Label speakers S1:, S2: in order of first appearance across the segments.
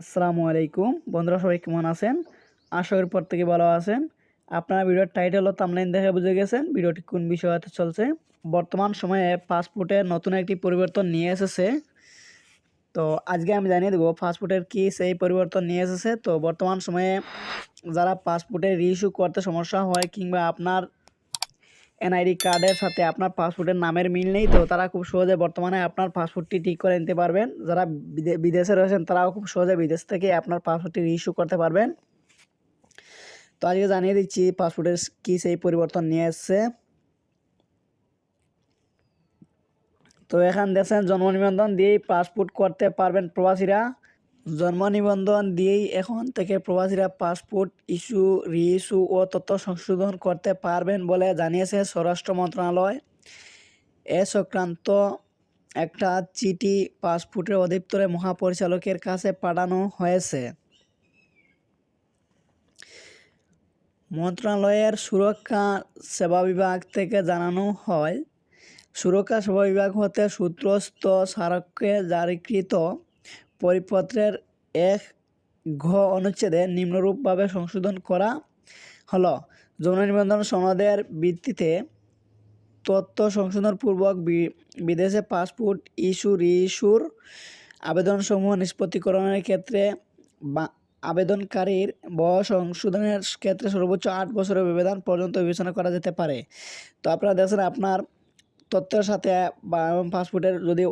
S1: আসসালামু আলাইকুম। বন্ধুরা, সবাই কেমন আছেন? আশা করি প্রত্যেকে ভালো আছেন। আপনারা ভিডিওর টাইটেল ও তামলাইন দেখে বুঝে গেছেন ভিডিওটি কোন বিষয়তে চলছে। বর্তমান সময়ে পাসপোর্টের নতুন একটি পরিবর্তন নিয়ে এসেছে। তো আজকে আমি জানিয়ে দেবো পাসপোর্টের কি সেই পরিবর্তন নিয়ে এসেছে। তো বর্তমান সময়ে যারা পাসপোর্টের রিইস্যু করতে সমস্যা হয় কিংবা আপনার এনআইডি কার্ডের সাথে আপনার পাসপোর্টের নামের মিল নেই, তো তারা খুব সহজে বর্তমানে আপনার পাসপোর্টটি ঠিক করে নিতে পারবেন। যারা বিদে- বিদেশে রয়েছেন, তারাও খুব সহজে বিদেশ থেকে আপনার পাসপোর্টটি রিইস্যু করতে পারবেন। তো আজকে জানিয়ে দিচ্ছি, পাসপোর্টের কী সেই পরিবর্তন নিয়ে এসছে। তো এখান দেখছেন, জন্ম নিবন্ধন দিয়েই পাসপোর্ট করতে পারবেন প্রবাসীরা। জন্ম নিবন্ধন দিয়েই এখন থেকে প্রবাসীরা পাসপোর্ট ইস্যু রি ইস্যু ও তথ্য সংশোধন করতে পারবেন বলে জানিয়েছে স্বরাষ্ট্র মন্ত্রণালয়। এ সংক্রান্ত একটা চিঠি পাসপোর্টের অধিদপ্তরের মহাপরিচালকের কাছে পাঠানো হয়েছে। মন্ত্রণালয়ের সুরক্ষা সেবা বিভাগ থেকে জানানো হয়, সুরক্ষা সেবা বিভাগ হতে সূত্রস্থ স্মারককে জারিকৃত পরিপত্রের এক ঘ অনুচ্ছেদে নিম্নরূপভাবে সংশোধন করা হলো, যৌন নিবন্ধন সনদের ভিত্তিতে তথ্য সংশোধনপূর্বক বিদেশে পাসপোর্ট ইস্যু রিইস্যুর আবেদনসমূহ নিষ্পত্তিকরণের ক্ষেত্রে আবেদনকারীর বয়স সংশোধনের ক্ষেত্রে সর্বোচ্চ আট বছরের ব্যবধান পর্যন্ত বিবেচনা করা যেতে পারে। তো আপনারা দেখছেন আপনার তথ্যের সাথে বা পাসপোর্টের যদি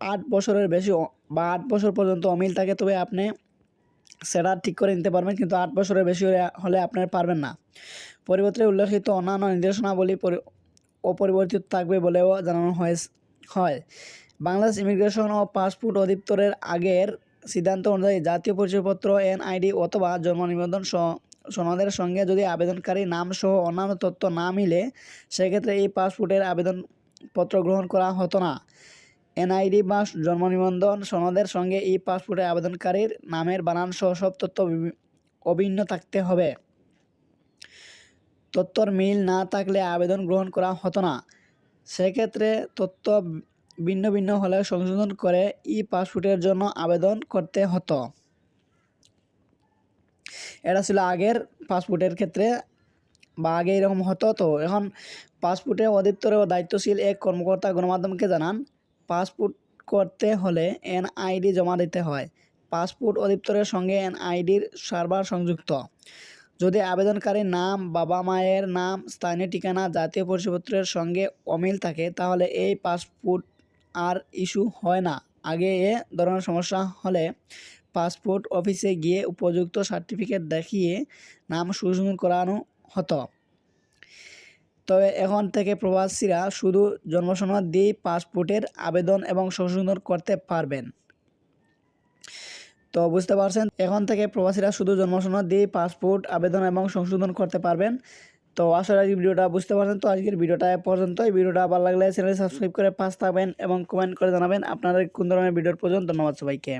S1: আট বছরের বেশি বা আট বছর পর্যন্ত অমিল থাকে, তবে আপনি সেটা ঠিক করে নিতে পারবেন, কিন্তু আট বছরের বেশি হলে- আপনার পারবেন না। পরিবর্তে উল্লেখিত অন্যান্য নির্দেশনাবলী পরি- অপরিবর্তিত থাকবে বলেও জানানো হয়। বাংলাদেশ ইমিগ্রেশন ও পাসপোর্ট অধিদপ্তরের আগের সিদ্ধান্ত অনুযায়ী জাতীয় পরিচয়পত্র এনআইডি অথবা জন্ম নিবন্ধন সনদের সঙ্গে যদি আবেদনকারী নাম সহ অন্যান্য তথ্য না মিলে, সেক্ষেত্রে এই পাসপোর্টের আবেদনপত্র গ্রহণ করা হতো না। এনআইডি বা জন্ম নিবন্ধন সনদের সঙ্গে ই পাসপোর্টে আবেদনকারীর নামের বানান সহ সব তথ্য অভিন্ন থাকতে হবে। তথ্যর মিল না থাকলে আবেদন গ্রহণ করা হতো না। সেক্ষেত্রে তথ্য ভিন্ন ভিন্ন হলে সংশোধন করে ই পাসপোর্টের জন্য আবেদন করতে হতো। এটা ছিল আগের পাসপোর্টের ক্ষেত্রে বা আগে এরকম হতো। তো এখন পাসপোর্টে অধিদপ্তরে ও দায়িত্বশীল এক কর্মকর্তা গণমাধ্যমকে জানান পাসপোর্ট করতে হলে এনআইডি জমা দিতে হয়। পাসপোর্ট অধিদপ্তরের সঙ্গে এনআইডির সার্ভার সংযুক্ত। যদি আবেদনকারীর নাম, বাবা মায়ের নাম, স্থানীয় ঠিকানা, জাতীয় পরিচয়পত্রের সঙ্গে অমিল থাকে, তাহলে এই পাসপোর্ট আর ইস্যু হয় না। আগে এ ধরনের সমস্যা হলে পাসপোর্ট অফিসে গিয়ে উপযুক্ত সার্টিফিকেট দেখিয়ে নাম সংশোধন করানো হতো। তবে এখন থেকে প্রবাসীরা শুধু জন্মসনদ দিয়েই পাসপোর্টের আবেদন এবং সংশোধন করতে পারবেন। তো বুঝতে পারছেন, এখন থেকে প্রবাসীরা শুধু জন্মসনদ দিয়েই পাসপোর্ট আবেদন এবং সংশোধন করতে পারবেন। তো আসলে আজকের ভিডিওটা বুঝতে পারছেন। তো আজকের ভিডিওটা পর্যন্ত এই ভিডিওটা ভালো লাগলে চ্যানেল সাবস্ক্রাইব করে পাশ থাকবেন এবং কমেন্ট করে জানাবেন। আপনাদের কোন ধরনের ভিডিওর প্রয়োজন? ধন্যবাদ সবাইকে।